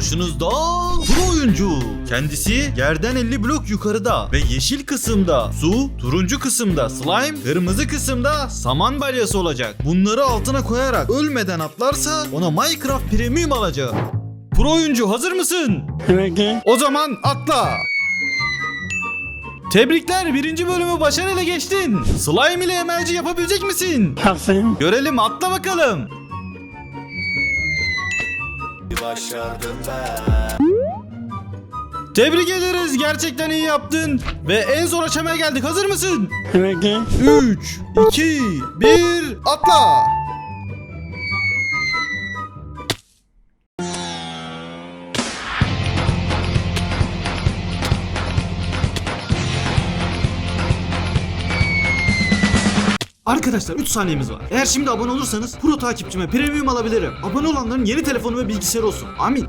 Karşınızda pro oyuncu. Kendisi yerden 50 blok yukarıda ve yeşil kısımda su, turuncu kısımda slime, kırmızı kısımda saman balyası olacak. Bunları altına koyarak ölmeden atlarsa ona Minecraft Premium alacak. Pro oyuncu hazır mısın? Evet. O zaman atla. Tebrikler birinci bölümü başarıyla geçtin. Slime ile emelci yapabilecek misin? Yapsın. Görelim atla bakalım. Tebrik ederiz gerçekten iyi yaptın. Ve en zor aşamaya geldik hazır mısın? Evet. 3, 2, 1 atla. Arkadaşlar 3 saniyemiz var. Eğer şimdi abone olursanız pro takipçime premium alabilirim. Abone olanların yeni telefonu ve bilgisayarı olsun. Amin.